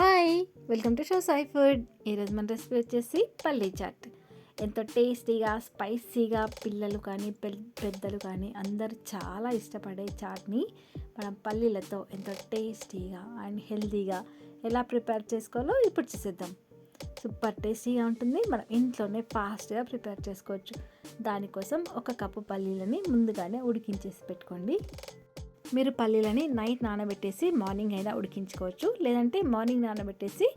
Hi welcome to show Sai food. ఈరోజు మన recipe వచ్చేసి పల్లీ చాట్. ఎంతో టేస్టీగా స్పైసీగా పిల్లలు కానీ పె- పెద్దలు కానీ అందరూ చాలా ఇష్టపడే చాట్ని మనం పల్లీలతో ఎంతో టేస్టీగా అండ్ హెల్తీగా ఎలా ప్రిపేర్ చేసుకోవాలో ఇప్పుడు చూసేద్దాం. సూపర్ టేస్టీగా ఉంటుంది. మనం ఇంట్లోనే ఫాస్ట్గా ప్రిపేర్ చేసుకోవచ్చు. దానికోసం ఒక కప్పు పల్లీలని ముందుగానే ఉడికించేసి పెట్టుకోండి. మీరు పల్లీలని నైట్ నానబెట్టేసి మార్నింగ్ అయినా ఉడికించుకోవచ్చు. లేదంటే మార్నింగ్ నానబెట్టేసి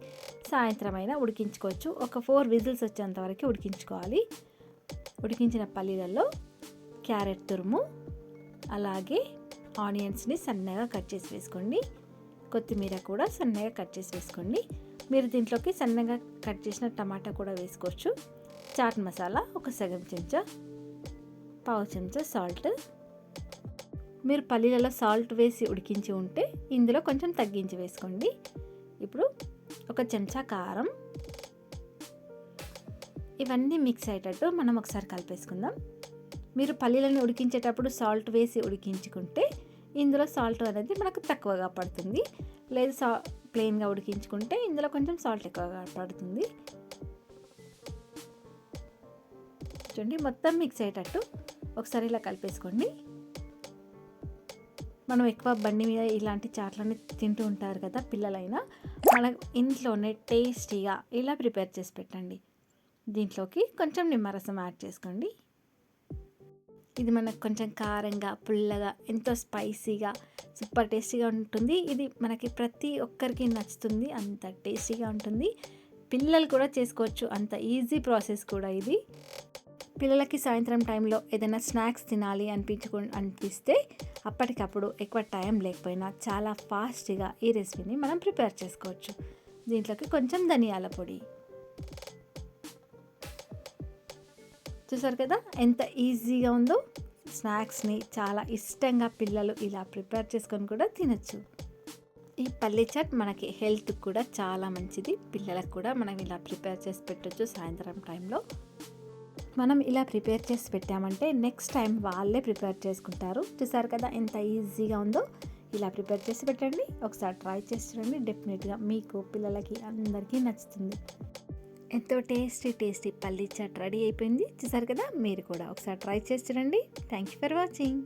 సాయంత్రం అయినా ఉడికించుకోవచ్చు. ఒక ఫోర్ విజిల్స్ వచ్చేంత వరకు ఉడికించుకోవాలి. ఉడికించిన పల్లీలలో క్యారెట్ తురుము అలాగే ఆనియన్స్ని సన్నగా కట్ చేసి వేసుకోండి. కొత్తిమీర కూడా సన్నగా కట్ చేసి వేసుకోండి. మీరు దీంట్లోకి సన్నగా కట్ చేసిన టమాటా కూడా వేసుకోవచ్చు. చాట్ మసాలా ఒక సగం చెంచా పావు చెంచా సాల్ట్ మీరు పల్లీలలో సాల్ట్ వేసి ఉడికించి ఉంటే ఇందులో కొంచెం తగ్గించి వేసుకోండి. ఇప్పుడు ఒక చెంచా కారం. ఇవన్నీ మిక్స్ అయ్యేటట్టు మనం ఒకసారి కలిపేసుకుందాం. మీరు పల్లీలను ఉడికించేటప్పుడు సాల్ట్ వేసి ఉడికించుకుంటే ఇందులో సాల్ట్ అనేది మనకు తక్కువగా పడుతుంది. లేదు సా ప్లెయిన్గా ఉడికించుకుంటే ఇందులో కొంచెం సాల్ట్ ఎక్కువగా పడుతుంది. చూడండి మొత్తం మిక్స్ అయ్యేటట్టు ఒకసారి ఇలా కలిపేసుకోండి. మనం ఎక్కువ బండి మీద ఇలాంటి చాట్లని తింటూ ఉంటారు కదా పిల్లలైనా మన ఇంట్లోనే టేస్టీగా ఇలా ప్రిపేర్ చేసి పెట్టండి. దీంట్లోకి కొంచెం నిమ్మరసం యాడ్ చేసుకోండి. ఇది మనకు కొంచెం కారంగా పుల్లగా ఎంతో స్పైసీగా సూపర్ టేస్టీగా ఉంటుంది. ఇది మనకి ప్రతి ఒక్కరికి నచ్చుతుంది అంత టేస్టీగా ఉంటుంది. పిల్లలు కూడా చేసుకోవచ్చు అంత ఈజీ ప్రాసెస్ కూడా ఇది. పిల్లలకి సాయంత్రం టైంలో ఏదైనా స్నాక్స్ తినాలి అనిపించుకు అనిపిస్తే అప్పటికప్పుడు ఎక్కువ టైం లేకపోయినా చాలా ఫాస్ట్గా ఈ రెసిపీని మనం ప్రిపేర్ చేసుకోవచ్చు. దీంట్లోకి కొంచెం ధనియాల పొడి. చూసారు కదా? ఎంత ఈజీగా ఉందో? స్నాక్స్ని చాలా ఇష్టంగా పిల్లలు ఇలా ప్రిపేర్ చేసుకొని కూడా తినచ్చు. ఈ పల్లీ చాట్ మనకి హెల్త్ కూడా చాలా మంచిది. పిల్లలకు కూడా మనం ఇలా ప్రిపేర్ చేసి పెట్టచ్చు సాయంత్రం టైంలో. మనం ఇలా ప్రిపేర్ చేసి పెట్టామంటే నెక్స్ట్ టైం వాళ్ళే ప్రిపేర్ చేసుకుంటారు. చూసారు కదా ఎంత ఈజీగా ఉందో? ఇలా ప్రిపేర్ చేసి పెట్టండి. ఒకసారి ట్రై చేసి చూడండి. డెఫినెట్గా మీకు పిల్లలకి అందరికీ నచ్చుతుంది. ఎంతో టేస్టీ టేస్టీ పల్లీ చాట్ రెడీ అయిపోయింది. చూసారు కదా? మీరు కూడా ఒకసారి ట్రై చేసి చూడండి. Thank you for watching